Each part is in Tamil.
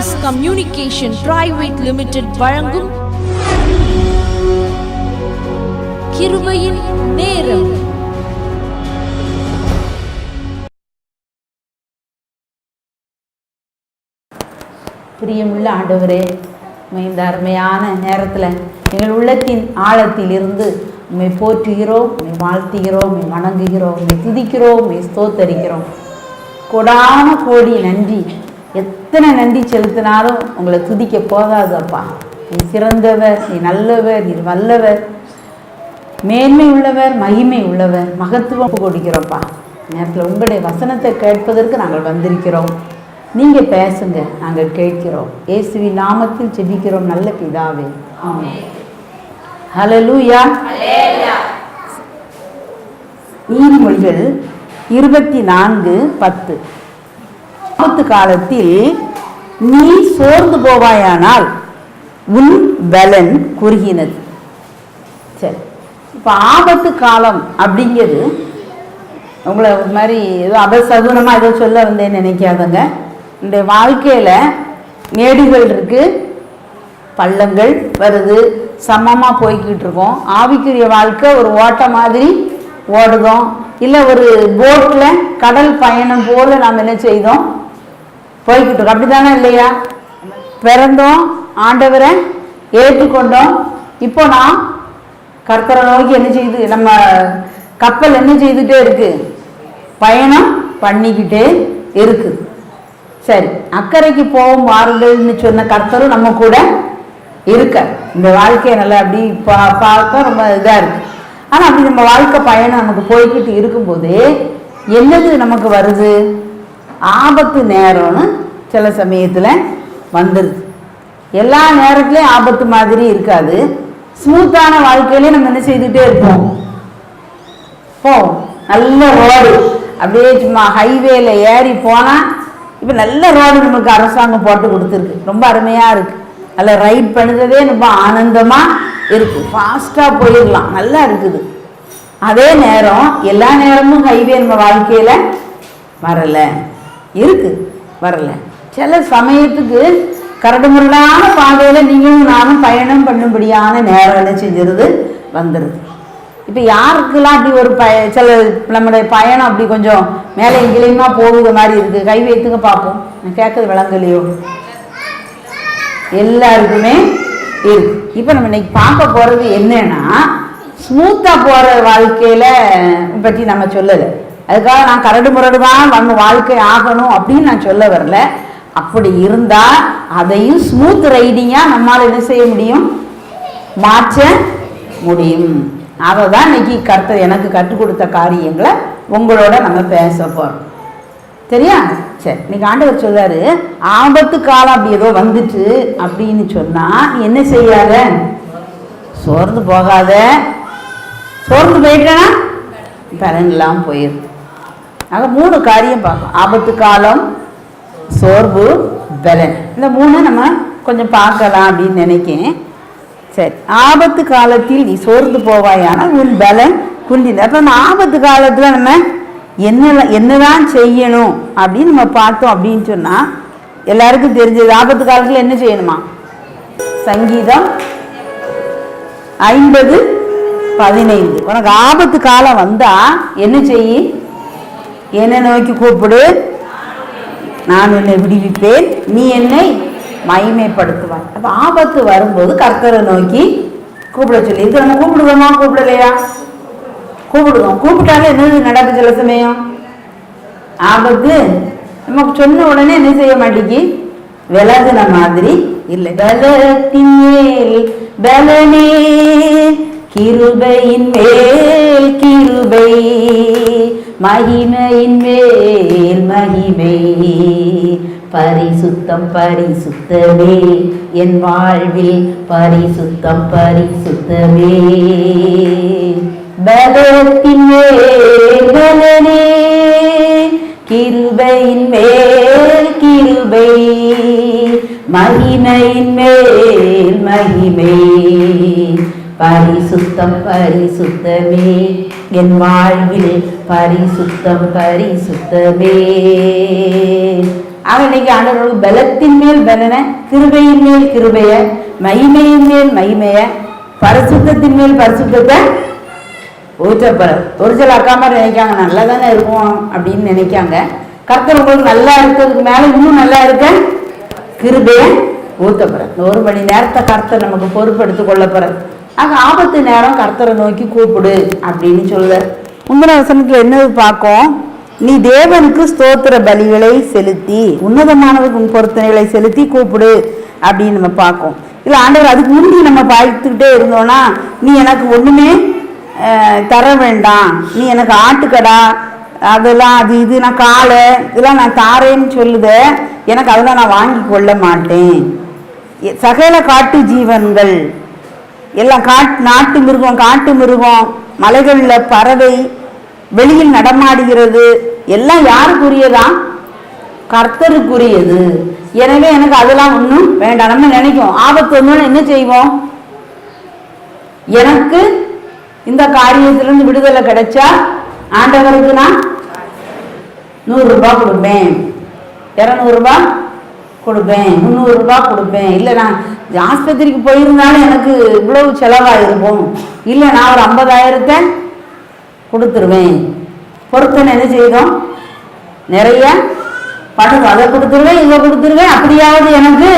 ஆர்எஸ் கம்யூனிகேஷன் பிரைவேட் லிமிடெட் வழங்கும் கிருபையின் நேரம். பிரியமுள்ள ஆண்டவரே இந்த அருமையான நேரத்தில் எங்கள் உள்ளத்தின் ஆழத்தில் இருந்து உண்மை போற்றுகிறோம் உண்மை வாழ்த்துகிறோம் உண்மை வணங்குகிறோம் உண்மை துதிக்கிறோம் உண்மை ஸ்தோத்தரிக்கிறோம். கொடான கோடி நன்றி. எத்தனை நன்றி செலுத்தினாலும் உங்களை துதிக்க போதாது அப்பா நீ சிறந்தவர் நீ நல்லவர் நீ வல்லவர். மேன்மை உள்ளவர் மகிமை உள்ளவர். மகத்துவம் கொடுக்கிறோம்ப்பா. நேரத்தில் உங்களுடைய வசனத்தை கேட்பதற்கு நாங்கள் வந்திருக்கிறோம். நீங்கள் பேசுங்க நாங்கள் கேட்கிறோம். இயேசுவி நாமத்தில் செபிக்கிறோம் நல்ல பிதாவே. ஹலோ லூயா நீதிமொழிகள் இருபத்தி நான்கு பத்து. ஆபத்து காலத்தில் நீ சோர்ந்து போவாயானால் உன் பலன் குறுகினது. சரி. இப்போ ஆபத்து காலம் அப்படிங்கிறது உங்களை ஒரு மாதிரி ஏதோ அபசகுனமாக ஏதோ சொல்ல வந்தேன்னு நினைக்காதங்க. இந்த வாழ்க்கையில் மேடுகள் இருக்குது பள்ளங்கள் வருது சமமாக போய்கிட்டு இருக்கோம். ஆவிக்குரிய வாழ்க்கை ஒரு ஓட்ட மாதிரி ஓடுதோம். இல்லை ஒரு போட்டில் கடல் பயணம் போல் நாம் என்ன செய்தோம்? போய்கிட்டு இருக்கோம் அப்படி தானே இல்லையா? பிறந்தோம் ஆண்டவரை ஏற்றுக்கொண்டோம். இப்போ நான் கர்த்தரை நோக்கி என்ன செய்யுது நம்ம கப்பல் என்ன செய்துட்டே இருக்கு? பயணம் பண்ணிக்கிட்டே இருக்குது சரி அக்கறைக்கு போவோம் வாருங்கள்னு சொன்ன கர்த்தரும் நம்ம கூட இருக்க. இந்த வாழ்க்கையை நல்லா அப்படி பா பார்த்தா ரொம்ப இதாக இருக்கு. ஆனால் அப்படி நம்ம வாழ்க்கை பயணம் நமக்கு போய்கிட்டு இருக்கும்போது என்னது நமக்கு வருது? ஆபத்து நேரம்னு சில சமயத்தில் வந்துடுது எல்லா நேரத்துலையும் ஆபத்து மாதிரி இருக்காது. ஸ்மூத்தான வாழ்க்கையிலே நம்ம என்ன செய்துட்டே இருப்போம். போ நல்ல ரோடு அப்படியே சும்மா ஹைவேல ஏறி போனால் இப்போ நல்ல ரோடு நமக்கு அரசாங்கம் போட்டு கொடுத்துருக்கு. ரொம்ப அருமையாக இருக்குது நல்ல ரைட் பண்ணுறதே ரொம்ப ஆனந்தமாக இருக்குது ஃபாஸ்ட்டாக போயிடலாம். நல்லா இருக்குது. அதே நேரம் எல்லா நேரமும் ஹைவே நம்ம வாழ்க்கையில் வரலை. இருக்குது வரலை. சில சமயத்துக்கு கரடுமுரடான பாதையில் நீங்களும் நானும் பயணம் பண்ணும்படியான நேரம் என்ன செஞ்சிருது? வந்துடுது இப்போ யாருக்கெல்லாம் அப்படி ஒரு பய சில நம்முடைய பயணம் அப்படி கொஞ்சம் மேலே எங்கேயுமா போகுது மாதிரி இருக்குது கை வைத்துங்க பார்ப்போம். நான் கேட்குறது விளங்கலையோ? எல்லாருக்குமே இருக்கு. இப்போ நம்ம இன்னைக்கு பார்க்க போகிறது என்னன்னா ஸ்மூத்தாக போகிற வாழ்க்கையில் பற்றி நம்ம சொல்லலை. அதுக்காக நான் கரடு முரடு தான் நம்ம வாழ்க்கை ஆகணும் அப்படின்னு நான் சொல்ல வரல. அப்படி இருந்தால் அதையும் ஸ்மூத் ரைடிங்காக நம்மால் என்ன செய்ய முடியும்? மாற்ற முடியும். அதை தான் இன்னைக்கு கர்த்தர் எனக்கு கற்றுக் கொடுத்த காரியங்களை உங்களோட நம்ம பேச போகிறோம் சரியா? சரி இன்னைக்கு ஆண்டவர் சொல்றாரு ஆபத்து காலம் அப்படி ஏதோ வந்துட்டு அப்படின்னு சொன்னால் நீ என்ன செய்யாத? சோர்ந்து போகாத. சோர்ந்து போயிட்டேன்னா பலன்லாம் போயிடும் ஆக மூணு காரியம் பார்க்கும். ஆபத்து காலம் சோர்வு பலன். இந்த மூணை நம்ம கொஞ்சம் பார்க்கலாம் அப்படின்னு நினைக்கேன். சரி. ஆபத்து காலத்தில் நீ சோர்ந்து போவாயானால் உன் பலன் குன்றின அப்போ அந்த ஆபத்து காலத்தில் நம்ம என்ன என்னதான் செய்யணும் அப்படின்னு நம்ம பார்த்தோம் அப்படின்னு சொன்னால் எல்லாருக்கும் தெரிஞ்சது ஆபத்து காலத்தில் என்ன செய்யணுமா? சங்கீதம் ஐம்பது பதினைந்து. உனக்கு ஆபத்து காலம் வந்தால் என்ன செய்யும் என்னை நோக்கி கூப்பிடு. நான் உன்னை விடுவிப்பேன். நீ என்னை மகிமைப்படுத்துவாய். அப்போ ஆபத்து வரும்போது கர்த்தரை நோக்கி கூப்பிட சொல்லி. இது நம்ம கூப்பிடுவோமா? கூப்பிடலையா? கூப்பிடுவோம். கூப்பிட்டாலே என்னது நடக்கு சில சமயம்? ஆபத்து. நமக்கு சொன்ன உடனே என்ன செய்ய மாட்டேங்கி? விலகுன மாதிரி இல்லை. பலத்தின் மேல் பலனே கிருபையின் மேல் கிருபை. மகிமையின் மேல் மகிமை. பரிசுத்தம் பரிசுத்தமே. என் வாழ்வில் பரிசுத்தம் பரிசுத்தமே. பலத்தின் மேல் கிருபையின் மேல் கிருபை. மகிமையின் மேல் மகிமை. பரிசுத்தம் பரிசுத்தமே. என் வாழ்வில் பரிசுத்தம் பரிசுத்தமே. ஆக இன்னைக்கு ஆண்டவர்களுக்கு பலத்தின் மேல் பலன கிருபையின் மேல் கிருபைய மகிமையின் மேல் மகிமைய பரிசுத்தத்தின் மேல் பரிசுத்தத்தை ஊற்றப்பட. ஒரு சில அக்கா மாதிரி நினைக்காங்க நல்லா தானே இருக்கும் அப்படின்னு நினைக்காங்க. கர்த்தர் உங்களுக்கு நல்லா இருக்கிறதுக்கு மேலே இன்னும் நல்லா இருக்க கிருபைய ஊற்றப்படுற இந்த ஒரு மணி நேரத்தை கர்த்தர் நமக்கு பொறுப்பெடுத்து கொள்ளப்படுற ஆக ஆபத்து நேரம் கர்த்தரை நோக்கி கூப்பிடு அப்படின்னு சொல்லுவார். முந்தின வசனத்தில் என்னது பார்க்கும்? நீ தேவனுக்கு ஸ்தோத்திர பலிகளை செலுத்தி உன்னதமானதுக்கு உன் பொருத்தனைகளை செலுத்தி கூப்பிடு அப்படின்னு நம்ம பார்க்கோம். இல்லை ஆண்டவர் அதுக்கு முந்தி நம்ம பார்த்துக்கிட்டே இருந்தோம்னா நீ எனக்கு ஒன்றுமே தர வேண்டாம். நீ எனக்கு ஆட்டுக்கடா அதெல்லாம் அது இது நான் காலை இதெல்லாம் நான் தாரேன்னு சொல்லுத எனக்கு அதெல்லாம் நான் வாங்கி கொள்ள மாட்டேன். எ- சகல காட்டு ஜீவன்கள் எல்லாம் காட் நாட்டு மிருகம் காட்டு மிருகம் மலைகளில் பறவை வெளியில் நடமாடுகிறது. எல்லாம் யாருக்குரியதா? கர்த்தருக்குரியது. எனவே எனக்கு அதெல்லாம் ஒன்றும் வேண்டாம். நம்ம நினைக்கும். ஆபத்து ஒன்று என்ன செய்வோம்? எனக்கு இந்த காரியத்திலிருந்து விடுதலை கிடைச்சா ஆண்டவருக்கு நான் நூறு ரூபாய் கொடுப்பேன். இரநூறுபா கொடுப்பேன் முந்நூறு ரூபாய் கொடுப்பேன். இல்லை நான் ஆஸ்பத்திரிக்கு போயிருந்தாலும் எனக்கு இவ்வளவு செலவாயிருக்கும் இல்லை நான் ஒரு ஐம்பதாயிரத்தை கொடுத்துருவேன். பொருத்தனை என்ன செய்தோம்? நிறைய பணம் அதை கொடுத்துருவேன் இதை கொடுத்துருவேன். அப்படியாவது எனக்கு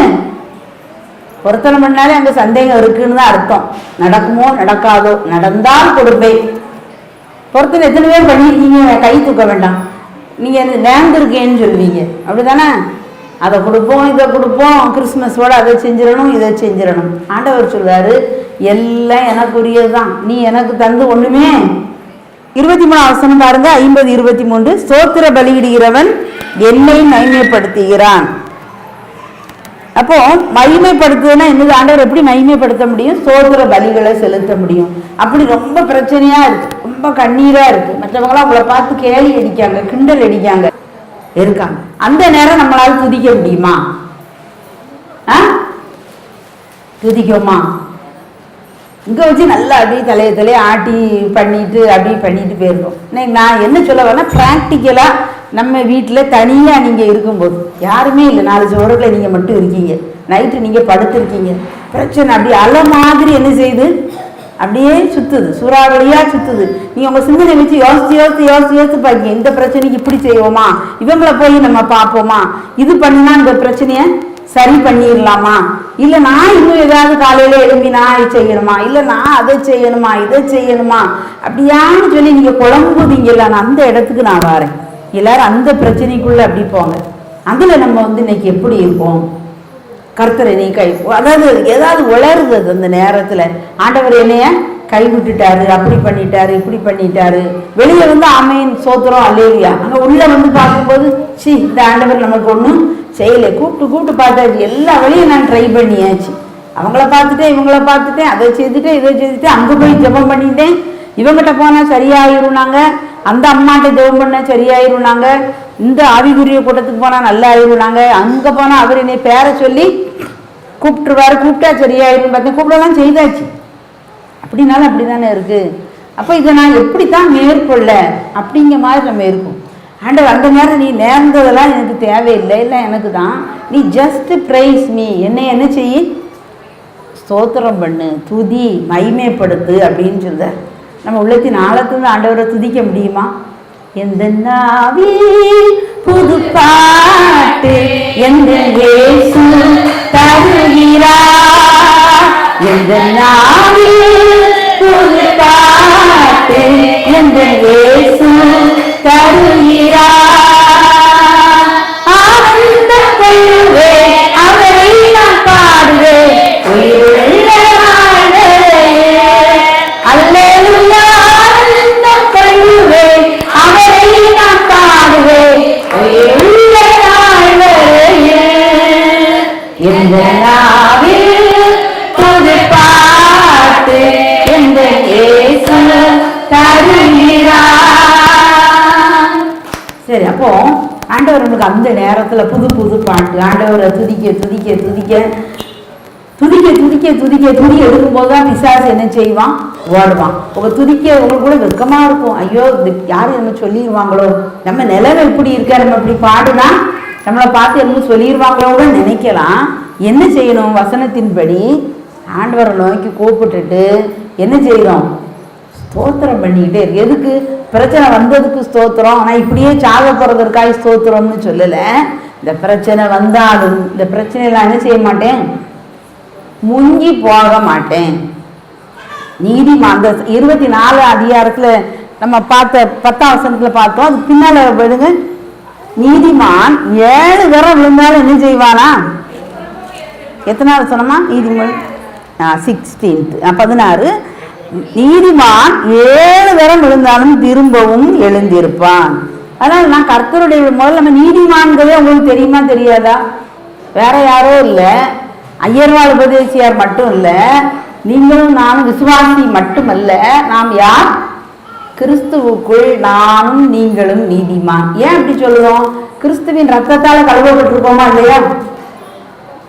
பொருத்தனை பண்ணாலே அங்கே சந்தேகம் இருக்குன்னு தான் அர்த்தம். நடக்குமோ நடக்காதோ நடந்தால் கொடுப்பேன். பொருத்தனை எத்தனை பேர் பண்ணியிருக்கீங்க? கை தூக்க வேண்டாம். நீங்கள் அது நேர்ந்திருக்கேன்னு சொல்லுவீங்க. அப்படிதானே அதை கொடுப்போம் இதை கொடுப்போம். கிறிஸ்மஸோட அதை செஞ்சிடணும் இதை செஞ்சிடணும். ஆண்டவர் சொல்கிறாரு எல்லாம் எனக்குரியது தான் நீ எனக்கு தந்து ஒண்ணுமே. இருபத்தி மூணு அவசரம் பாருங்க ஐம்பது இருபத்தி மூன்று சோத்திர பலியிடுகிறவன் என்னை மைமைப்படுத்துகிறான் அப்போ மகிமைப்படுத்துதுன்னா என்னது? ஆண்டவர் எப்படி மகிமைப்படுத்த முடியும்? சோதர பலிகளை செலுத்த முடியும். அப்படி ரொம்ப பிரச்சனையா இருக்கு. ரொம்ப கண்ணீரா இருக்கு. மற்றவங்களாம் அவங்கள பார்த்து கேலி அடிக்காங்க கிண்டல் அடிக்காங்க. இருக்காங்க அந்த நேரம் நம்மளால துதிக்க முடியுமா? ஆ? துதிக்கோமா? இங்க வச்சு நல்லா அப்படியே தலைய தலைய ஆட்டி பண்ணிட்டு அப்படியே பண்ணிட்டு போயிருந்தோம் இன்னைக்கு நான் என்ன சொல்ல வரேன்னா ப்ராக்டிக்கலாக நம்ம வீட்டில் தனியா நீங்க இருக்கும்போது யாருமே இல்லை நாலு சோறுகளை நீங்க மட்டும் இருக்கீங்க. நைட்டு நீங்க படுத்திருக்கீங்க. பிரச்சனை அப்படி அலை மாதிரி என்ன செய்யுது? அப்படியே சுத்துது சூறாவளியா சுத்துது. நீங்கள் உங்க சிந்தனை வச்சு யோசிச்சு யோசிச்சு யோசிச்சு யோசிச்சு பாருங்க இந்த பிரச்சனைக்கு இப்படி செய்வோமா? இவங்களை போய் நம்ம பார்ப்போமா? இது பண்ணினா இந்த பிரச்சனைய சரி பண்ணிடலாமா இல்ல நான் இன்னும் ஏதாவது காலையில எழும்பி நான் செய்யணுமா? இல்ல நான் அதை செய்யணுமா? இதை செய்யணுமா? அப்படியான்னு சொல்லி நீங்க குழம்புதீங்கல்ல நான் அந்த இடத்துக்கு நான் வரேன். எல்லாரும் அந்த பிரச்சனைக்குள்ள அப்படி போங்க. அதுல நம்ம வந்து இன்னைக்கு எப்படி இருப்போம் கர்த்தரை நீ கை அதாவது ஏதாவது உளருது அது அந்த நேரத்தில். ஆண்டவர் என்னைய கை விட்டுட்டாரு அப்படி பண்ணிட்டாரு இப்படி பண்ணிட்டாரு. வெளியே வந்து ஆமையின் சோத்திரம் அல்லேலியா. அங்க உள்ளே வந்து பார்க்கும்போது சி இந்த ஆண்டவர் நமக்கு ஒன்றும் செய்யலை. கூப்பிட்டு கூப்பிட்டு பார்த்தாச்சு எல்லா வழியும் நான் ட்ரை பண்ணியாச்சு. அவங்கள பார்த்துட்டேன் இவங்கள பார்த்துட்டேன் அதை செய்துட்டேன் இதை செய்துட்டேன் அங்கே போய் ஜெபம் பண்ணிட்டேன். இவங்ககிட்ட போனால் சரியாயிருந்தாங்க அந்த அம்மாட்ட ஜெபம் பண்ண சரியாயிருந்தாங்க இந்த ஆவிக்குரிய கூட்டத்துக்கு போனால் நல்லா ஆயிருந்தாங்க அங்கே போனால் அவர் என்னை பேரை சொல்லி கூப்பிட்டுருவாரு. கூப்பிட்டா சரியாயிரும் பார்த்தேன் கூப்பிடலாம் செய்தாச்சு. அப்படின்னாலும் அப்படி தானே இருக்கு. அப்போ இதை நான் எப்படி தான் மேற்கொள்ள அப்படிங்கிற மாதிரி நம்ம இருக்கும். ஆண்டவர் அந்த நேரம் நீ நேர்ந்ததெல்லாம் எனக்கு தேவையில்லை. இல்லை எனக்கு தான். நீ ஜஸ்ட் ப்ரைஸ் மீ என்னை என்ன செய்யி? ஸ்தோத்திரம் பண்ணு. துதி மைமைப்படுத்து அப்படின்னு சொல்றார் நம்ம உள்ளத்தின் ஆழத்துல ஆண்டவரை துதிக்க முடியுமா? எந்த நாவில் புது பாட்டு எந்த இயேசு தருகிறார்? எந்த நாவில் புது பாட்டு எந்த இயேசு துதிக்க துதிக்க. துதிக்க துதிக்க துதிக்க துதி எடுக்கும்போது தான் பிசாசு என்ன செய்வான்? ஓடுவான். உங்க துதிக்க உங்களுக்கு கூட வெக்கமா இருக்கும். ஐயோ யாரும் நம்ம சொல்லிடுவாங்களோ நம்ம நிலைமை இப்படி இருக்க? நம்ம இப்படி பாடுனா? நம்மளை பார்த்து என்ன சொல்லிடுவாங்களோ கூட நினைக்கலாம். என்ன செய்யணும்? வசனத்தின்படி ஆண்டவரை நோக்கி கூப்பிட்டுட்டு என்ன செய்யணும்? ஸ்தோத்திரம் பண்ணிக்கிட்டே இருக்கு. எதுக்கு? பிரச்சனை வந்ததுக்கு ஸ்தோத்திரம். ஆனால் இப்படியே சாக போகிறதற்காக ஸ்தோத்திரம்னு சொல்லலை. இந்த பிரச்சனை வந்தாலும் இந்த பிரச்சனையெல்லாம் என்ன செய்ய மாட்டேன்? முங்கி போக மாட்டேன். நீதிமான் அந்த இருபத்தி நாலு அதிகாரத்தில் நம்ம பார்த்த பத்தாம் வசனத்தில் பார்த்தோம். அது பின்னால் போயிடுங்க நீதிமான் ஏழு தரம் விழுந்தாலும் என்ன செய்வானா? எத்தனாவது சொன்னமா நீதிமன் சிக்ஸ்டீன்த் பதினாறு. நீதிமான் ஏழு தரம் விழுந்தாலும் திரும்பவும் எழுந்திருப்பான். அதனால் நான் கர்த்தருடைய முதல்ல நம்ம நீதிமான்களே உங்களுக்கு தெரியுமா தெரியாதா? வேற யாரோ இல்லை. ஐயர்வாள் உபதேசியார் மட்டும் இல்லை. நீங்களும் நானும் விசுவாசி மட்டுமல்ல. நாம் யார்? கிறிஸ்துவுக்குள் நானும் நீங்களும் நீதிமான். ஏன் அப்படி சொல்லுவோம் கிறிஸ்துவின் ரத்தத்தால் கழுவப்பட்டிருக்கோமா இல்லையா?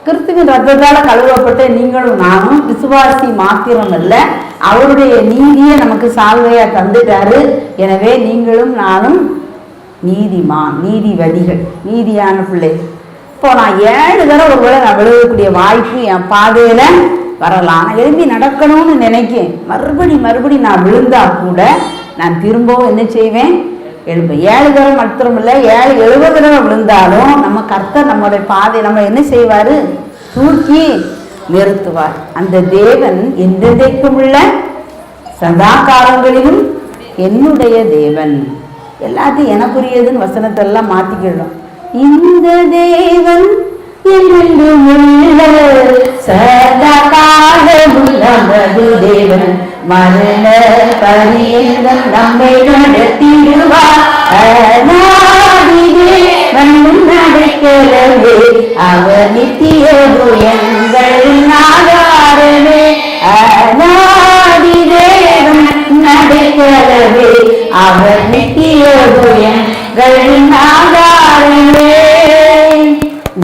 கிறிஸ்துவின் ரத்தத்தால் கழுவப்பட்ட நீங்களும் நானும் விசுவாசி மாத்திரம் அல்ல அவருடைய நீதியை நமக்கு சால்வையா தந்துட்டாரு. எனவே நீங்களும் நானும் நீதிமான் நீதிவதிகள் நீதியான பிள்ளை. இப்போ நான் ஏழு தடவை ஒரு வேளை நான் விழுகக்கூடிய வாய்ப்பு என் பாதையில் வரலாம். நான் எழுப்பி நடக்கணும்னு நினைக்கேன். மறுபடி மறுபடி நான் விழுந்தா கூட நான் திரும்பவும் என்ன செய்வேன்? எழுப்பேன் ஏழு தடவை மாத்திரம் இல்லை ஏழு எழுபது தடவை விழுந்தாலும் நம்ம கர்த்தர் நம்மளுடைய பாதை நம்ம என்ன செய்வார்? தூக்கி நிறுத்துவார். அந்த தேவன் எந்தெந்தைக்கும் உள்ள சதா காலங்களிலும் என்னுடைய தேவன். எல்லாத்தையும் எனக்குரியதுன்னு வசனத்தெல்லாம் மாத்திக்கிடணும். இந்த தேவன் சதா காலமும் தேவன். மரண பரியந்தம் நம்மை நடத்திடுவார்.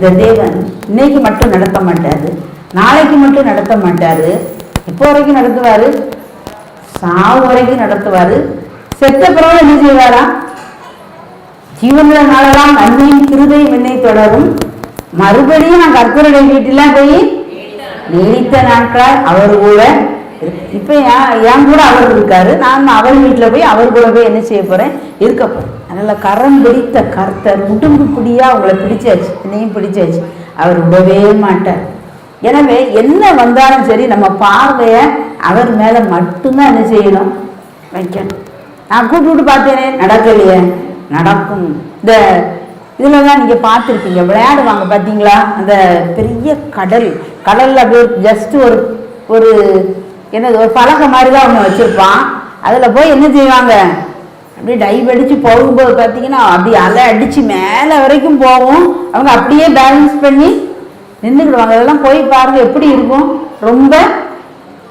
இந்த தேவன் இன்னைக்கு மட்டும் நடத்த மாட்டாரு. நாளைக்கு மட்டும் நடத்த மாட்டாரு. எப்போ வரைக்கும் நடத்துவாரு. சாவு வரைக்கும் நடத்துவாரு. செத்த பிறகு என்ன செய்வாரா? ஜீவனுள்ள நாளெல்லாம் அன்னையும் கிருதையும் என்னை தொடரும். மறுபடியும் நான் கற்பூரடை வீட்டில போய் நீடித்த நாட்களாய் அவர் கூட இப்போ இப்ப என் கூட அவர் இருக்காரு. நான் அவர் வீட்டில் போய் அவர் கூட போய் என்ன செய்ய போறேன்? இருக்க போறேன் அதனால் கரம் பிடித்த கர்த்தர் உடும்பு பிடியா அவங்கள பிடிச்சாச்சு என்னையும் பிடிச்சாச்சு. அவர் விடவே மாட்டார். எனவே என்ன வந்தாலும் சரி நம்ம பார்வையை அவர் மேலே மட்டும்தான் என்ன செய்யணும்? வைக்கணும். நான் கூப்பிட்டு பார்த்தேனே நடக்கலையே நடக்கும். இந்த இதில் தான் நீங்கள் பார்த்துருப்பீங்க விளையாடுவாங்க பார்த்தீங்களா? அந்த பெரிய கடல் கடலில் அப்படியே ஜஸ்ட் ஒரு ஒரு என்னது ஒரு பலகை மாதிரி தான் ஒன்று வச்சுருப்பான். அதில் போய் என்ன செய்வாங்க? அப்படியே டைவ் அடித்து போகும்போது பார்த்தீங்கன்னா அப்படி அலை அடித்து மேலே வரைக்கும் போகும். அவங்க அப்படியே பேலன்ஸ் பண்ணி நின்றுக்கிடுவாங்க. அதெல்லாம் போய் பாருங்கள் எப்படி இருக்கும். ரொம்ப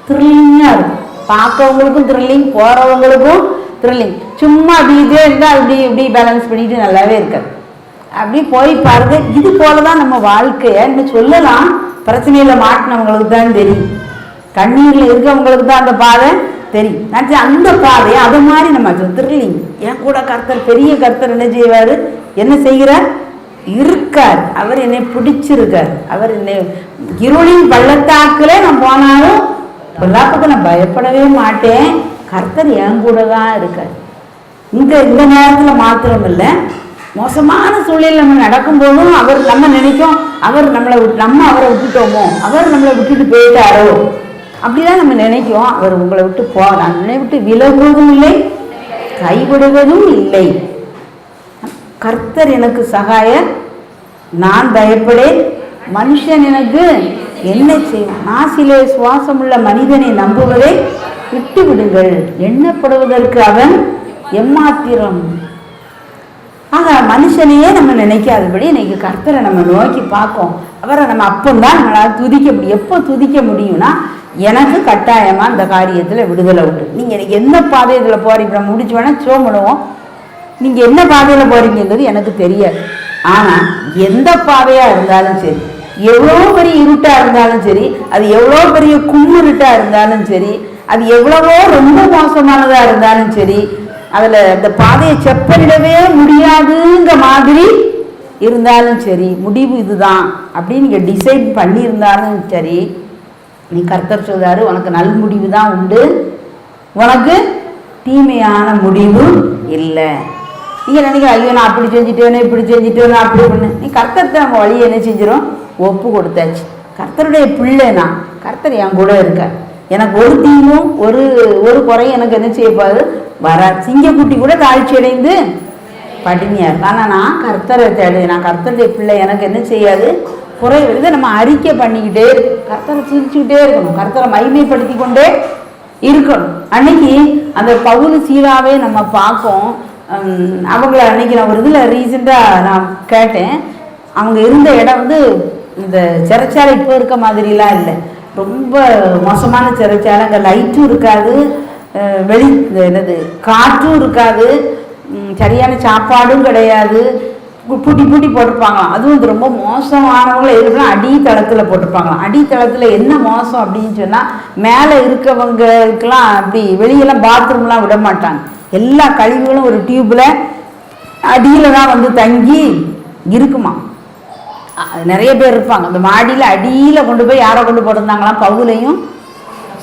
த்ரில்லிங்காக இருக்கும். பார்க்கவங்களுக்கும் த்ரில்லிங் போகிறவங்களுக்கும் த்ரில்லிங் சும்மா அப்படி இதே இருந்தால் அப்படி இப்படி பேலன்ஸ் பண்ணிட்டு நல்லாவே இருக்காது. அப்படி போய் பாருங்க. இது போல தான் நம்ம வாழ்க்கையை இன்னும் சொல்லலாம். பிரச்சனையில் மாட்டினவங்களுக்கு தான் தெரியும். கண்ணீரில் இருக்கவங்களுக்கு தான் அந்த பாதை. தெரியும். நினச்சி அந்த பாதையை அது மாதிரி நம்ம த்ரில்லிங் என் கூட கர்த்தர் பெரிய கர்த்தர் என்ன செய்வார்? என்ன செய்கிறார்? இருக்கார். அவர் என்னை பிடிச்சிருக்கார். அவர் என்னை இருளின் பள்ளத்தாக்கில் நான் போனாலும் பொல்லாப்புக்கு நான் பயப்படவே மாட்டேன். கர்த்தர் என் கூட தான் இருக்கார். இந்த இந்த நேரத்தில் மாத்திரம் இல்லை மோசமான சூழ்நிலை நம்ம நடக்கும்போதும் அவர் நம்ம நினைக்கும் அவர் நம்மளை நம்ம அவரை விட்டுட்டோமோ? அவர் நம்மளை விட்டுட்டு போயிட்டாரோ? அப்படிதான் நம்ம நினைக்கிறோம். அவர் உங்களை விட்டு போகலாம் என்னை விட்டு விலகுவதும் இல்லை கைவிடுவதும் இல்லை. கர்த்தர் எனக்கு சகாயர். நான் பயப்படேன். மனுஷன் எனக்கு என்ன செய்யும்? நாசிலே சுவாசமுள்ள மனிதனை நம்புவதை விட்டு விடுங்கள் எண்ணப்படுவதற்கு அவன் எம்மாத்திரம். ஆக மனுஷனையே நம்ம நினைக்காதபடி இன்னைக்கு கர்த்தரை நம்ம நோக்கி பார்க்கோம். அவரை நம்ம அப்பந்தான் நம்மளால் துதிக்க முடியும். எப்போ துதிக்க முடியும்னா எனக்கு கட்டாயமாக இந்த காரியத்தில் விடுதலை உண்டு. நீங்கள் எந்த பாதையில் போகிறீங்க நம்ம முடிச்சு வேணா பண்ணுவோம். நீங்கள் என்ன பாதையில் போகிறீங்கிறது எனக்கு தெரியாது. ஆனால் எந்த பாதையாக இருந்தாலும் சரி எவ்வளோ பெரிய இருட்டாக இருந்தாலும் சரி அது எவ்வளோ பெரிய கும்மிருட்டாக இருந்தாலும் சரி அது எவ்வளவோ ரொம்ப மோசமானதாக இருந்தாலும் சரி அதில் அந்த பாதையை செப்பனிடவே முடியாதுங்க மாதிரி இருந்தாலும் சரி முடிவு இதுதான். அப்படின்னு நீங்கள் டிசைட் பண்ணியிருந்தாலும் சரி நீ கர்த்தர் சொல்றாரு உனக்கு நல் முடிவு தான் உண்டு. உனக்கு தீமையான முடிவு இல்லை. நீங்கள் நினைக்கிற ஐயோ நான் அப்படி செஞ்சுட்டேனே இப்படி செஞ்சுட்டேனே அப்படி பண்ணு நீ கர்த்தத்தை நம்ம வழியை என்ன செஞ்சிடும் ஒப்பு கொடுத்தாச்சு. கர்த்தருடைய பிள்ளை நான். கர்த்தர் என் கூட இருக்க எனக்கு ஒரு தீமும் ஒரு ஒரு குறையும் எனக்கு என்ன செய்யப்பாது வர சிங்கக்குட்டி கூட தாழ்ச்சி அடைந்து பட்டினியாக இருக்கும் ஆனால் நான் கர்த்தரை தேடு நான் கர்த்தருடைய பிள்ளை. எனக்கு என்ன செய்யாது? குறை இதை நம்ம அறிக்கை பண்ணிக்கிட்டே இருக்கு கர்த்தரை சிரிச்சுக்கிட்டே இருக்கணும். கர்த்தரை மகிமைப்படுத்தி கொண்டே இருக்கணும். அன்னைக்கு அந்த பகுதி சீராவே நம்ம பார்ப்போம் அவங்கள அன்னைக்கு நான் ஒரு இதில் ரீசெண்டாக நான் கேட்டேன். அவங்க இருந்த இடம் வந்து இந்த சிறைச்சாலை இப்போ இருக்க மாதிரிலாம் இல்லை. ரொம்ப மோசமான சிறைச்சாலை. அங்கே லைட்டும் இருக்காது. வெளி என்னது காற்றும் இருக்காது. சரியான சாப்பாடும் கிடையாது. பூட்டி பூட்டி போட்டிருப்பாங்களாம். அதுவும் இது ரொம்ப மோசமானவங்கள இருக்குன்னா அடித்தளத்தில் போட்டிருப்பாங்களாம். அடித்தளத்தில் என்ன மோசம் அப்படின்னு சொன்னால் மேலே இருக்கவங்களுக்கெல்லாம் அப்படி வெளியெல்லாம் பாத்ரூம்லாம் விட மாட்டாங்க. எல்லா கழிவுகளும் ஒரு டியூப்பில் அடியில் தான் வந்து தங்கி இருக்குமா நிறைய பேர் இருப்பாங்க. அந்த மாடியில் அடியில் கொண்டு போய் யாரை கொண்டு போட்டிருந்தாங்களாம். பவுலையும்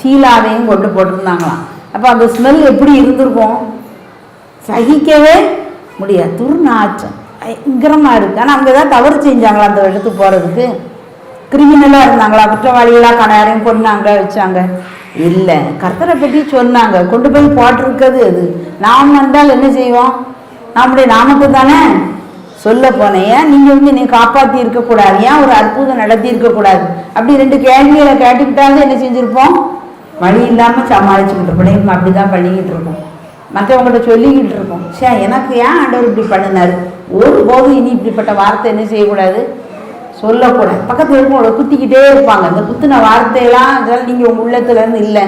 சீலாவையும் கொண்டு போட்டிருந்தாங்களாம். அப்போ அந்த ஸ்மெல் எப்படி இருந்திருக்கும்? சகிக்கவே முடியாது. துர்நாற்றம். பயங்கரமாக இருக்குது ஆனால் அவங்க ஏதாவது தவறு செஞ்சாங்களா அந்த இடத்துக்கு போகிறதுக்கு கிரிமினலாக இருந்தாங்களா? குற்றவாளிகளாக கண கொண்டாங்க வச்சாங்க. இல்லை. கர்த்தரை பற்றி சொன்னாங்க. கொண்டு போய் போட்டிருக்கிறது அது. நாம் வந்தால் என்ன செய்வோம்? நம்முடைய நாமத்தை தானே சொல்ல போனேன். ஏன்? நீங்கள் வந்து நீ காப்பாற்றி இருக்கக்கூடாது. ஏன் ஒரு அற்புதம் நடத்தி இருக்கக்கூடாது? அப்படி ரெண்டு கேள்விகளை கேட்டுக்கிட்டாலும் என்ன செஞ்சுருப்போம்? வழி இல்லாமல் சமாளிச்சுக்கிட்டு இருப்போம். நம்ம அப்படி தான் பண்ணிக்கிட்டு இருக்கோம். மற்றவங்கள்ட்ட சொல்லிக்கிட்டு இருக்கோம். சே எனக்கு ஏன் ஆண்டவர் இப்படி பண்ணினார்? ஒருபோதும் இனி இப்படிப்பட்ட வார்த்தை என்ன செய்யக்கூடாது? சொல்லக்கூடாது. பக்கத்தில் இருக்கவங்கள குத்திக்கிட்டே இருப்பாங்க. அந்த குத்தின வார்த்தையெல்லாம் அதெல்லாம் நீங்கள் உங்கள் உள்ளத்துலேருந்து இல்லை.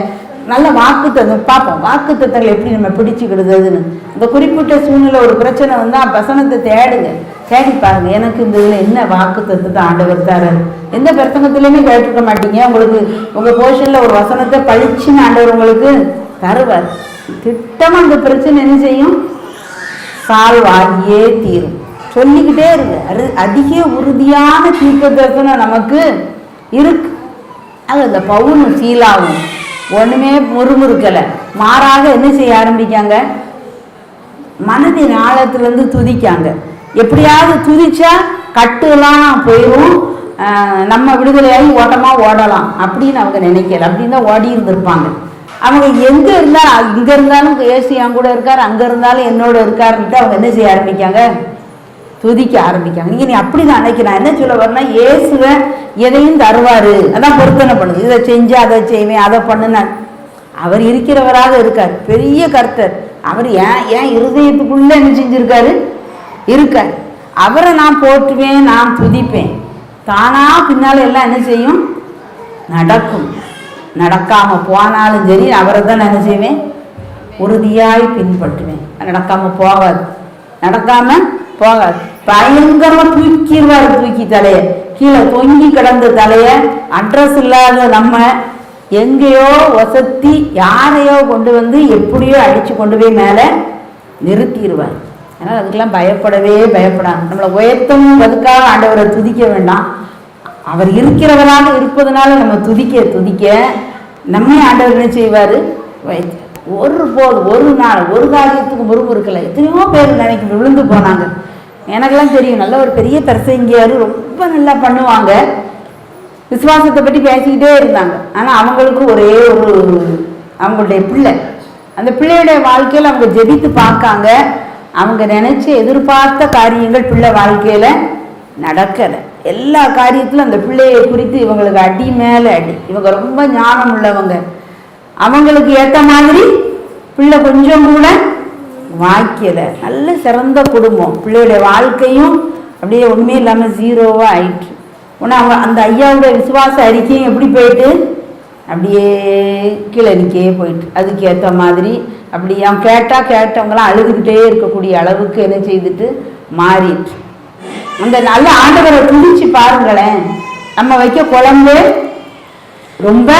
நல்ல வாக்கு தத்துவம். பார்ப்போம். வாக்கு தத்துவங்களை எப்படி நம்ம பிடிச்சிக்கிடுதுன்னு இந்த குறிப்பிட்ட சூழ்நிலை ஒரு பிரச்சனை வந்தால் வசனத்தை தேடுங்க. தேடி பாருங்க. எனக்கு இந்த இதில் என்ன வாக்கு தத்துவத்தை ஆண்டவர் தராரு? எந்த பிரசங்கத்திலையுமே கேட்டுக்க மாட்டீங்க. உங்களுக்கு உங்கள் போர்ஷனில் ஒரு வசனத்தை பழிச்சுன்னு ஆண்டவர் உங்களுக்கு தருவார். திட்டமாக அந்த பிரச்சனை என்ன செய்யும்? சால்வ் ஆகியே தீரும். சொல்லிக்கிட்டே இருங்க. அது அதிக உறுதியான தீர்க்க தரிசனம் நமக்கு இருக்கு. அது அந்த பவுனும் சீலாவும் ஒண்ணுமே முறுமுறுக்கலை. மாறாக என்ன செய்ய ஆரம்பிக்காங்க? மனதின் ஆழத்துலேருந்து துதிக்காங்க. எப்படியாவது துதிச்சா கட்டுலாம் போயிடும் ஆஹ் நம்ம விடுதலையாகி ஓட்டமா ஓடலாம் அப்படின்னு அவங்க நினைக்கல. அப்படின்னு தான் ஓடி இருந்திருப்பாங்க அவங்க எங்கே இருந்தால் இங்கே இருந்தாலும் ஏசி என் கூட இருக்கார் அங்கே இருந்தாலும் என்னோட இருக்காருன்ட்டு அவங்க என்ன செய்ய ஆரம்பிக்காங்க? துதிக்க ஆரம்பிக்காங்க. நீங்கள் நீ அப்படிதான் அன்னைக்கு நான் என்ன சொல்ல வரேன்னா இயேசுவை எதையும் தருவார். அதான் பொருத்தனை பண்ணுது. இதை செஞ்சு அதை செய்வேன் அதை பண்ணுன அவர் இருக்கிறவராக இருக்கார். பெரிய கர்த்தர். அவர் ஏன் ஏன் இருதயத்துக்குள்ளே என்ன செஞ்சுருக்காரு? இருக்கார். அவரை நான் போற்றுவேன் நான் துதிப்பேன். தானாக பின்னால் எல்லாம் என்ன செய்யும்? நடக்கும். நடக்காமல் போனாலும் சரி அவரை தான் நினச்சிவேன் என்ன செய்வேன்? உறுதியாய் பின்பற்றுவேன். நடக்காமல் போகாது. நடக்காமல் போகாது. பயங்கரமாக தூக்கிடுவார் தூக்கி தலையை. கீழே தொங்கி கிடந்த தலையை அட்ரஸ் இல்லாத நம்ம எங்கேயோ வசத்தி யாரையோ கொண்டு வந்து எப்படியோ அடித்து கொண்டு போய் மேலே நிறுத்திடுவார். அதனால் அதுக்கெல்லாம் பயப்படவே பயப்படாது நம்மளை உயர்த்தவும் அதுக்காக ஆண்டவரை துதிக்க வேண்டாம். அவர் இருக்கிறவராக இருப்பதனால நம்ம துதிக்க துதிக்க நம்மை ஆண்டவர் என்ன செய்வார்? ஒரு போது ஒரு நாள் ஒரு காரியத்துக்கு முறுமுறுக்கலை. எத்தனையோ பேர் நினைக்க விழுந்து போனாங்க. எனக்கெல்லாம் தெரியும் நல்ல ஒரு பெரிய பிரசங்கியார் ரொம்ப நல்லா பண்ணுவாங்க. விசுவாசத்தை பற்றி பேசிக்கிட்டே இருந்தாங்க. ஆனால் அவங்களுக்கு ஒரே ஒரு அவங்களுடைய பிள்ளை. அந்த பிள்ளையுடைய வாழ்க்கையில் அவங்க ஜெபித்து பார்க்காங்க. அவங்க நினச்சி எதிர்பார்த்த காரியங்கள் பிள்ளை வாழ்க்கையில் நடக்கலை. எல்லா காரியத்திலும் அந்த பிள்ளையை குறித்து இவங்களுக்கு அடி மேலே அடி. இவங்க ரொம்ப ஞானம் உள்ளவங்க. அவங்களுக்கு ஏற்ற மாதிரி பிள்ளை கொஞ்சம் கூட வாய்க்கலை. நல்ல சிறந்த குடும்பம். பிள்ளையுடைய வாழ்க்கையும் அப்படியே ஒன்றுமே இல்லாமல் ஜீரோவாக ஆயிற்று. உடனே அவங்க அந்த ஐயாவுடைய விசுவாச அறிக்கையும் எப்படி போயிட்டு? அப்படியே கீழே நிற்கே போயிட்டு. அதுக்கு ஏற்ற மாதிரி அப்படி அவன் கேட்டால் கேட்டவங்களாம் அழுதுகிட்டே இருக்கக்கூடிய அளவுக்கு என்ன செய்துட்டு மாறிட்டு. அந்த நல்ல ஆண்டவரை துடிச்சு பாருங்களேன். நம்ம வைக்க குழம்பு ரொம்ப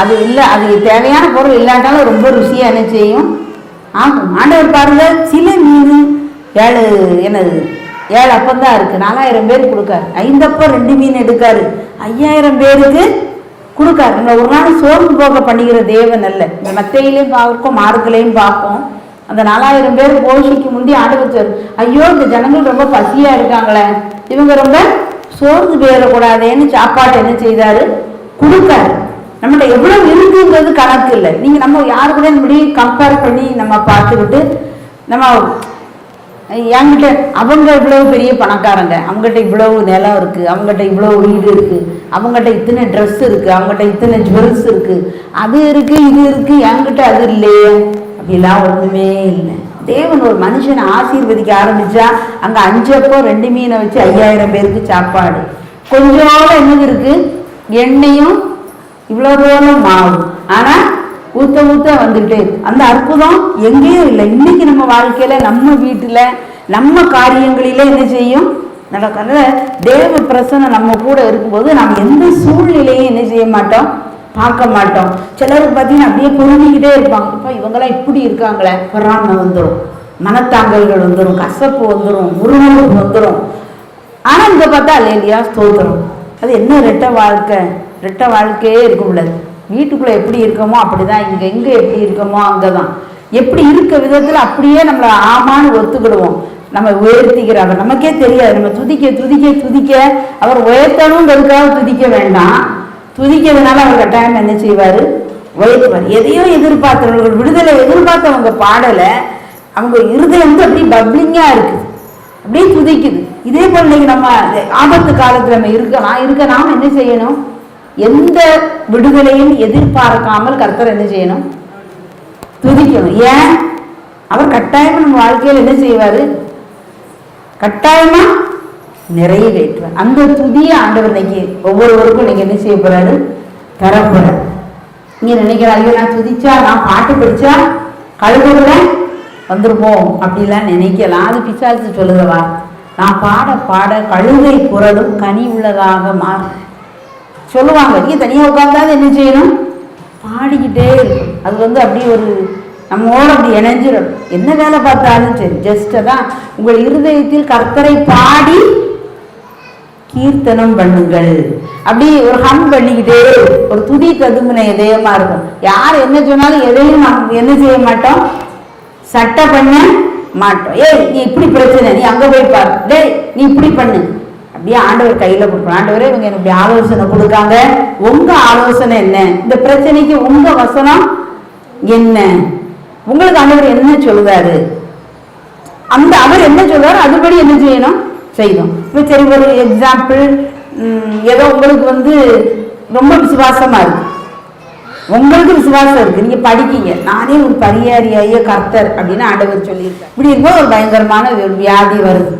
அது இல்லை அது தேவையான பொருள் இல்லாட்டாலும் ரொம்ப ருசியாக என்ன செய்யும்? ஆகும். ஆண்டவர் பாருங்க சில மீன் ஏழு என்னது ஏழு அப்பம் தான் இருக்கு. நாலாயிரம் பேர் கொடுக்காரு. ஐந்தப்பம் ரெண்டு மீன் எடுக்காரு. ஐயாயிரம் பேருக்கு கொடுக்காரு. நம்ம ஒரு நாள் சோர்ந்து போக பண்ணுகிற தேவன் அல்ல. இந்த மத்தையிலையும் பார்க்கும் மார்க்கலையும் பார்ப்போம் அந்த நாலாயிரம் பேர் போஷிக்கு முந்தி ஆண்டு வச்சார் ஐயோ இந்த ஜனங்கள் ரொம்ப பசியா இருக்காங்களே. இவங்க ரொம்ப சோர்ந்து போயிடக்கூடாதேன்னு சாப்பாடு என்ன செய்தாரு? கொடுக்காரு. நம்மகிட்ட எவ்வளவு இருக்குங்கிறது கணக்கு இல்லை. நீங்க நம்ம யாரு கூட இப்படி கம்பேர் பண்ணி நம்ம பார்த்துக்கிட்டு நம்ம என்கிட்ட அவங்க இவ்வளவு பெரிய பணக்காரங்க. அவங்ககிட்ட இவ்வளவு நிலம் இருக்கு. அவங்ககிட்ட இவ்வளவு வீடு இருக்கு. அவங்ககிட்ட இத்தனை ட்ரெஸ் இருக்கு. அவங்ககிட்ட இத்தனை ஜுவல்ஸ் இருக்கு. அது இருக்கு இது இருக்கு. என்கிட்ட அது இல்லையே. அப்படிலாம் ஒன்றுமே இல்லை. தேவன் ஒரு மனுஷனை ஆசீர்வதிக்க ஆரம்பிச்சா அங்கே அஞ்சப்போ ரெண்டு மீனை வச்சு ஐயாயிரம் பேருக்கு சாப்பாடு. கொஞ்சோட என்னது இருக்கு? எண்ணெயும் இவ்வளோ தூரம் மாவு. ஆனால் ஊத்த ஊத்த வந்துட்டு அந்த அற்புதம் எங்கேயும் இல்லை. இன்னைக்கு நம்ம வாழ்க்கையில நம்ம வீட்டில் நம்ம காரியங்களில என்ன செய்யும்? நடக்கிற தேவ பிரசனை நம்ம கூட இருக்கும்போது நம்ம எந்த சூழ்நிலையும் என்ன செய்ய மாட்டோம்? பார்க்க மாட்டோம். சிலருக்கு பார்த்தீங்கன்னா அப்படியே பொருந்திக்கிட்டே இருப்பாங்க. இப்போ இவங்கெல்லாம் இப்படி இருக்காங்களே? பொறாமை வந்துடும் மனத்தாங்கல்கள் வந்துடும் கசப்பு வந்துடும் முருகனுக்கு வந்துடும் ஆனால் இங்கே பார்த்தா இல்லையா ஸ்தோத்திரம். அது என்ன ரெட்ட வாழ்க்கை? ரெட்ட வாழ்க்கையே இருக்க முடியாது வீட்டுக்குள்ளே எப்படி இருக்கோமோ அப்படிதான். இங்கே எங்கே எப்படி இருக்கோமோ அங்கதான். எப்படி இருக்க விதத்தில் அப்படியே நம்மளை ஆமான்னு ஒத்துக்கிடுவோம். நம்ம உயர்த்திக்கிற அவர். நமக்கே தெரியாது. நம்ம துதிக்க துதிக்க துதிக்க அவர் உயர்த்தணுங்கிறதுக்காக துதிக்க வேண்டாம். துதிக்கிறதுனால அவர் கட்டாயம் என்ன செய்வார்? உயர்த்துவார் எதையோ எதிர்பார்த்தவர்கள் விடுதலை எதிர்பார்த்தவங்க பாடல அவங்க இருதயம் வந்து அப்படியே பப்ளிங்காக இருக்குது அப்படியே துதிக்குது. இதே போல் இன்னைக்கு நம்ம ஆபத்து காலத்தில் நம்ம இருக்கலாம் இருக்க நாம் என்ன செய்யணும்? எந்த விடுதலையும் எதிர்பார்க்காமல் கர்த்தர் என்ன செய்யணும்? துதிக்கணும். ஏன்? அவர் கட்டாயமாக நம்ம வாழ்க்கையில் என்ன செய்வார்? கட்டாயமாக நிறைவேற்றுவார் அந்த துதிய ஆண்டவர் இன்னைக்கு ஒவ்வொருவருக்கும் இன்னைக்கு என்ன செய்ய போறாரு? தரப்போறாரு. நீங்க நினைக்கிற ஐயோ நான் துதிச்சா நான் பாட்டு படிச்சா கழுகுல வந்துருப்போம் அப்படிலாம் நினைக்கலாம். அது பிசாசு சொல்லுதவா? நான் பாட பாட கழுகை குரலும் கனி உள்ளதாக மாறும். சொல்லுவாங்க நீங்க தனியாக உட்காந்தாது என்ன செய்யணும்? பாடிக்கிட்டே இருக்கும் அது வந்து அப்படியே ஒரு நம்மோட அப்படி இணைஞ்சிடும் என்ன வேலை பார்த்தாலும் சரி ஜஸ்ட் தான் உங்கள் இருதயத்தில் கர்த்தரை பாடி கீர்த்தனம் பண்ணுங்கள். அப்படி ஒரு ஹம் பண்ணிக்கிட்டே ஒரு துதி ததும்பின இதயமா இருக்கும். யார் என்ன சொன்னாலும் எதையும் நாம் என்ன செய்ய மாட்டோம்? சட்டை பண்ண மாட்டோம். ஏய் நீ இப்படி பிரச்சனை நீ அங்கே போய் பாரு. டேய் நீ இப்படி பண்ணு. அப்படியே ஆண்டவர் கையில் கொடுக்கணும் ஆண்டவரே இவங்க எனக்கு ஆலோசனை கொடுக்காங்க. உங்க ஆலோசனை என்ன? இந்த பிரச்சனைக்கு உங்க வசனம் என்ன? உங்களுக்கு ஆண்டவர் என்ன சொல்லுவாரு அந்த அவர் என்ன சொல்றாரு அதுபடி என்ன செய்யணும்? செய்யணும் இப்போ சரி ஒரு எக்ஸாம்பிள் ஏதோ உங்களுக்கு வந்து ரொம்ப விசுவாசமாக இருக்கு. உங்களுக்கு விசுவாசம் இருக்குது நீங்கள் படிக்கீங்க. நானே ஒரு பரியாரியாய கர்த்தர் அப்படின்னு ஆண்டவர் சொல்லியிருக்கேன் இப்படி இருக்கும்போது ஒரு பயங்கரமான ஒரு வியாதி வருது.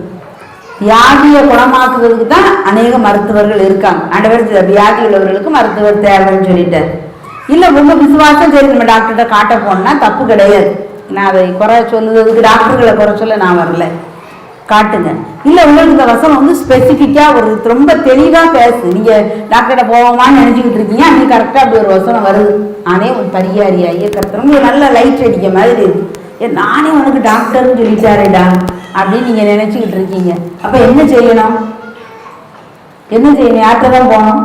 வியாதியை குணமாக்குறதுக்கு தான் அநேக மருத்துவர்கள் இருக்காங்க. ஆண்டவர் வியாதி உள்ளவர்களுக்கு மருத்துவர் தேவைன்னு சொல்லிட்டார். இல்லை ரொம்ப விசுவாசம் சரி நம்ம டாக்டர்கிட்ட காட்ட போனோம்னா தப்பு கிடையாது. நான் அதை குறை சொல்லுறதுக்கு டாக்டர்களை குறை சொல்ல நான் வரல. காட்டுங்க. இல்ல உங்களுக்கு இந்த வசனம் வந்து ஸ்பெசிஃபிக்காக ஒரு ரொம்ப தெளிவா பேசு. நீங்க டாக்டர்கிட்ட போவோமான்னு நினைச்சுக்கிட்டு இருக்கீங்க அன்னைக்கு கரெக்டா அப்படி ஒரு வசனம் வருது. நானே ஒரு பரியாரி ஐயா கருத்து உங்களுக்கு நல்ல லைட் அடிக்க மாதிரி இருக்கு. ஏ நானே உனக்கு டாக்டர்னு சொல்லிட்டாரேடா அப்படின்னு நீங்க நினைச்சுக்கிட்டு இருக்கீங்க. அப்ப என்ன செய்யணும்? என்ன செய்யணும்? யார்கிட்ட தான் போகணும்?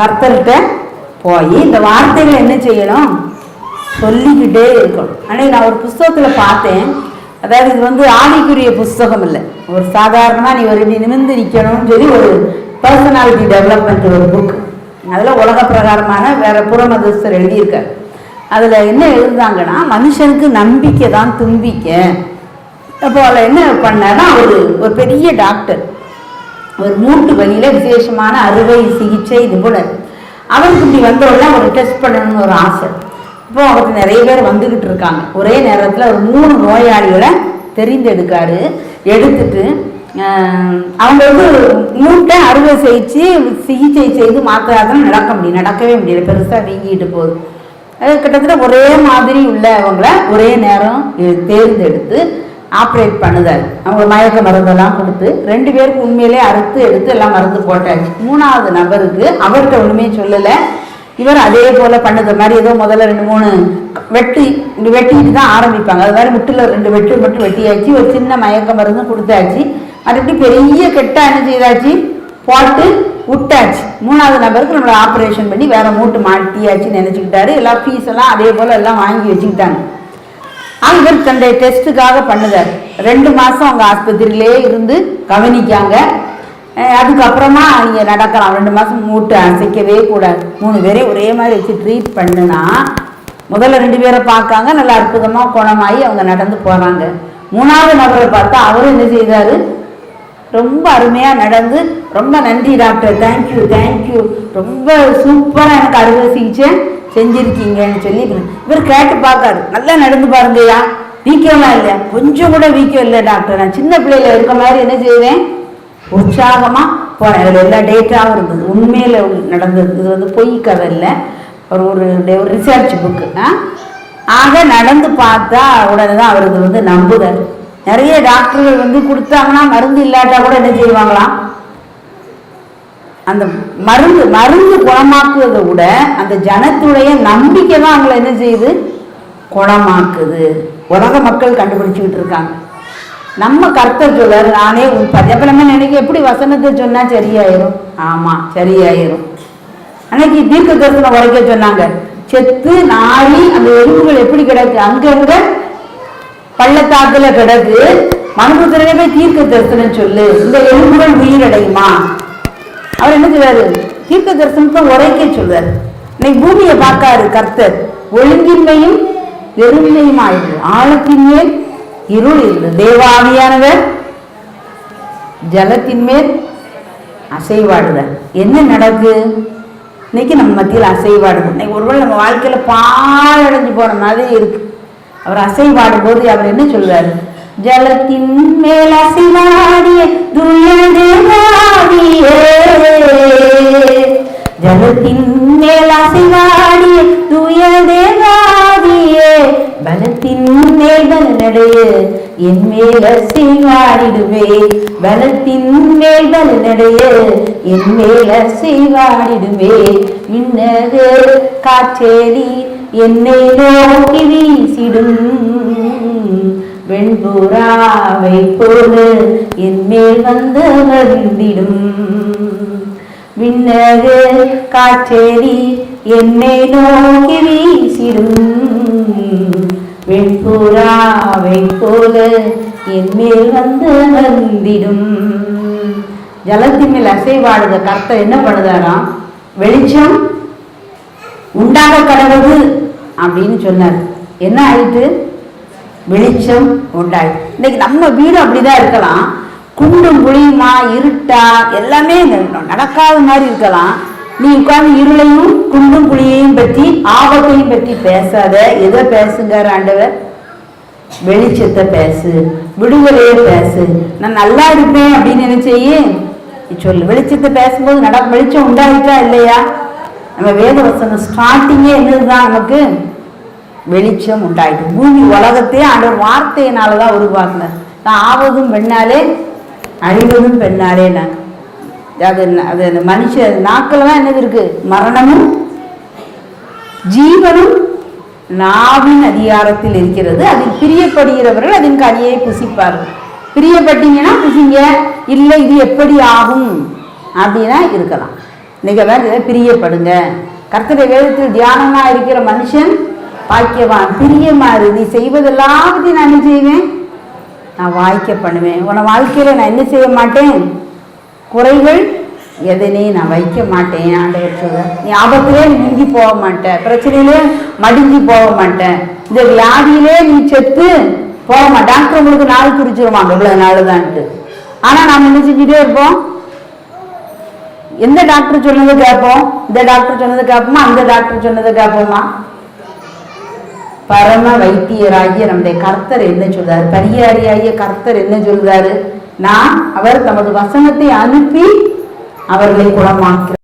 கர்த்தர்கிட்ட போய் இந்த வார்த்தைகளை என்ன செய்யணும்? சொல்லிக்கிட்டே இருக்கணும். அன்னைக்கு நான் ஒரு புஸ்தகத்தில் பார்த்தேன். அதாவது இது வந்து ஆணிக்குரிய புஸ்தகம் இல்லை ஒரு சாதாரணமாக நீ ஒரு நிமிந்து நிமிர்ந்து நிற்கணும்னு சொல்லி ஒரு பர்சனாலிட்டி டெவலப்மெண்ட் ஒரு புக் அதில் உலக பிரகாரமான வேற புறமதஸ்தர் எழுதியிருக்கார். அதில் என்ன எழுதுறாங்கன்னா மனுஷனுக்கு நம்பிக்கை தான் தும்பிக்கை. அப்போ அதில் என்ன பண்ணார்னா ஒரு ஒரு பெரிய டாக்டர் ஒரு மூட்டு வழியில் விசேஷமான அறுவை சிகிச்சை இது கூட அவருக்கு இப்படி வந்தவுடனே ஒரு டெஸ்ட் பண்ணணும்னு ஒரு ஆசை. இப்போ அவருக்கு நிறைய பேர் வந்துகிட்டு இருக்காங்க. ஒரே நேரத்தில் ஒரு மூணு நோயாளிகளை தெரிந்தெடுக்காரு. எடுத்துட்டு அவங்க வந்து மூட்டை அறுவை செய்து சிகிச்சை செய்து மாத்திராதான் நடக்க முடியும். நடக்கவே முடியல. பெருசாக வீங்கிட்டு போகுது. அது கிட்டத்தட்ட ஒரே மாதிரி உள்ளவங்கள ஒரே நேரம் தேர்ந்தெடுத்து ஆப்ரேட் பண்ணுதார். அவங்க மயக்க மருந்தெல்லாம் கொடுத்து ரெண்டு பேருக்கு உண்மையிலே அறுத்து எடுத்து எல்லாம் மருந்து போட்டாச்சு. மூணாவது நபருக்கு அவர்கிட்ட ஒன்றுமே சொல்லலை. இவர் அதே போல பண்ணது மாதிரி ஏதோ முதல்ல ரெண்டு மூணு வெட்டி இப்படி வெட்டிட்டு தான் ஆரம்பிப்பாங்க. அது மாதிரி முட்டில் ரெண்டு வெட்டு மட்டும் வெட்டியாச்சு. ஒரு சின்ன மயக்க மருந்து கொடுத்தாச்சு. மறுபடியும் பெரிய கெட்ட என்ன செய்தாச்சு? போட்டு விட்டாச்சு. மூணாவது நபருக்கு நம்மளை ஆப்ரேஷன் பண்ணி வேற மூட்டு மாட்டியாச்சுன்னு நினச்சிக்கிட்டாரு. எல்லா ஃபீஸ் எல்லாம் அதே போல் எல்லாம் வாங்கி வச்சுக்கிட்டாங்க. ஆனா இவர் தன்னுடைய டெஸ்ட்டுக்காக பண்ணுதார். ரெண்டு மாதம் அவங்க ஆஸ்பத்திரியிலே இருந்து கவனிக்காங்க. அதுக்கப்புறமா நீங்கள் நடக்கலாம். ரெண்டு மாதம் மூட்டை அசைக்கவே கூடாது. மூணு பேரையும் ஒரே மாதிரி வச்சு ட்ரீட் பண்ணுனா முதல்ல ரெண்டு பேரை பார்க்காங்க. நல்லா அற்புதமாக குணமாகி அவங்க நடந்து போகிறாங்க மூணாவது நபரை பார்த்தா அவரும் என்ன செய்தார்? ரொம்ப அருமையாக நடந்து ரொம்ப நன்றி டாக்டர். தேங்க்யூ தேங்க்யூ ரொம்ப சூப்பராக எனக்கு அறுவை சிகிச்சை செஞ்சுருக்கீங்கன்னு சொல்லி இவர் இவர் கேட்டு பார்க்காரு. நல்லா நடந்து பாருங்கய்யா. வீக்கம்லாம் இல்லை. கொஞ்சம் கூட வீக்கம் இல்லை டாக்டர். நான் சின்ன பிள்ளையில இருக்க மாதிரி என்ன செய்வேன்? உற்சாகமாக போனேன் அதில் எல்லா டேட்டாவும் இருந்தது. உண்மையில் நடந்தது. இது வந்து பொய் கதை இல்லை. ஒரு ஒரு ஒரு ரிசர்ச் புக்கு ஆக நடந்து பார்த்தா உடனே தான் அவருக்கு வந்து நம்புதார். நிறைய டாக்டர்கள் வந்து கொடுத்தாங்கன்னா மருந்து இல்லாட்டா கூட என்ன செய்வாங்களாம்? அந்த மருந்து மருந்து குணமாக்குவதை விட அந்த ஜனத்துடைய நம்பிக்கை தான் அவங்கள என்ன செய்யுது? குணமாக்குது. உலக மக்கள் கண்டுபிடிச்சிக்கிட்டு இருக்காங்க. நம்ம கர்த்தர் சொல்றாரு நானே உன் பதப்பலமே நினைக்க எப்படி வசனத்தை சொன்னா சரியாயிரும்? ஆமா சரியாயிரும். அன்னைக்கு தீர்க்க தரிசனம் உரைக்க சொன்னாங்க செத்து நாரி அந்த எலும்புகள் எப்படி கிடக்கு? அங்கங்க பள்ளத்தாக்குல கிடக்கு. மனுபுத்திரனே போய் தீர்க்க தரிசனம் சொல்லு. இந்த எலும்புகள் உயிரடையுமா அவர் என்ன செய்வாரு தீர்க்க தரிசனத்தை உரைக்க சொல்றாரு. இன்னைக்கு பூமியை பார்க்காரு கர்த்தர். ஒழுங்கின்மையும் வெறுமையும் ஆயிடுது ஆழத்தின் மேல் இருள் இருந்தது தேவாவியானவர் ஜலத்தின் மேல் அசைவாடுதல் என்ன நடக்கு? இன்னைக்கு நம்ம மத்தியில் அசைவாடுது இன்னைக்கு ஒருவேளை நம்ம வாழ்க்கையில பாழடைஞ்சு போற மாதிரி இருக்கு. அவர் அசைவாடும் போது அவர் என்ன சொல்றாரு ஜலத்தின் மேல் அசைவாடிய துயரவாடியே ஜலத்தின் மேல் அசைவாடிய துயரவாடியே வனத்தின் மேல் பலனடைய என் மேல் அசைவாடிடுவே. வனத்தின் மேல் நடைய என் மேல் அசைவாடிடுவே விண்ணக காற்றேறி என்னை நோக்கி வீசிடும். வெண்புறாவை போல என் மேல் வந்து வருந்திடும் விண்ணக காற்றேறி என்னை நோக்கி வீசிடும். வெண்புறாவை போல என்மேல் வந்து வந்திடும். ஜலத்தின் மேல் அசைவாடுத கர்த்தர் என்ன பண்ணுதாராம் வெளிச்சம் உண்டாக கடவுது அப்படின்னு சொன்னார். என்ன ஆயிட்டு? வெளிச்சம் உண்டாயி. இன்னைக்கு நம்ம வீடு அப்படிதான் இருக்கலாம். குண்டும் குழியுமா இருட்டா எல்லாமே நடக்காத மாதிரி இருக்கலாம். நீ உட்கார்ந்து இருளையும் குண்டும் குழியையும் பற்றி ஆபத்தையும் பற்றி பேசாத. எதை பேசுங்க ஆண்டவர்? வெளிச்சத்தை பேசு விடுதலையை பேசு. நான் நல்லா இருப்பேன் அப்படின்னு நினைச்சேயே சொல்லு. வெளிச்சத்தை பேசும்போது நட வெளிச்சம் உண்டாயிட்டா இல்லையா? நம்ம வேத வசனம் ஸ்டார்டிங்கே என்னதுதான் நமக்கு? வெளிச்சம் உண்டாயிட்டு. பூமி உலகத்தையே ஆண்டவர் வார்த்தையினால தான் உருவாக்குனார். நான் ஆவதும் பெண்ணாலே அழிவதும் பெண்ணாலே நான் அது அது அந்த மனுஷ நாக்கில் தான் என்னது இருக்கு? மரணமும் ஜீவனும் நாவின் அதிகாரத்தில் இருக்கிறது. அதில் பிரியப்படுகிறவர்கள் அதன் கனியை புசிப்பார்கள். பிரியப்பட்டீங்கன்னா புசிங்க இல்லை இது எப்படி ஆகும்? அப்படின்னா இருக்கலாம். இன்னைக்கு வேறு பிரியப்படுங்க. கர்த்தரை வேதத்தில் தியானமாக இருக்கிற மனுஷன் பாக்கியவான். பிரியமா இரு. நீ செய்வதெல்லாவற்றையும் நான் என்ன செய்வேன்? நான் வாய்க்க பண்ணுவேன். உன வாழ்க்கையில் நான் என்ன செய்ய மாட்டேன்? குறைகள் எதனையும் நான் வைக்க மாட்டேன் ஆண்டவர் சொல்ற. நீ ஆபத்திலே நீங்கி போக மாட்டேன் பிரச்சனையிலே மடிஞ்சு போக மாட்டேன் இந்த வியாதியிலே நீ செத்து போக மாட்டேன் டாக்டர் உங்களுக்கு நாள் குறிச்சிருவாங்க இவ்வளவு நாள் தான்ட்டு ஆனா நாம என்ன செஞ்சுட்டே இருப்போம்? எந்த டாக்டர் சொன்னதை கேட்போம்? இந்த டாக்டர் சொன்னதை கேட்போமா? அந்த டாக்டர் சொன்னதை கேட்போமா? பரம வைத்தியராகிய நம்முடைய கர்த்தர் என்ன சொல்றாரு? பரிகாரியாகிய கர்த்தர் என்ன சொல்றாரு? நான் அவர் தமது வசனத்தை அனுப்பி அவர்களை குணமாக்கிறார்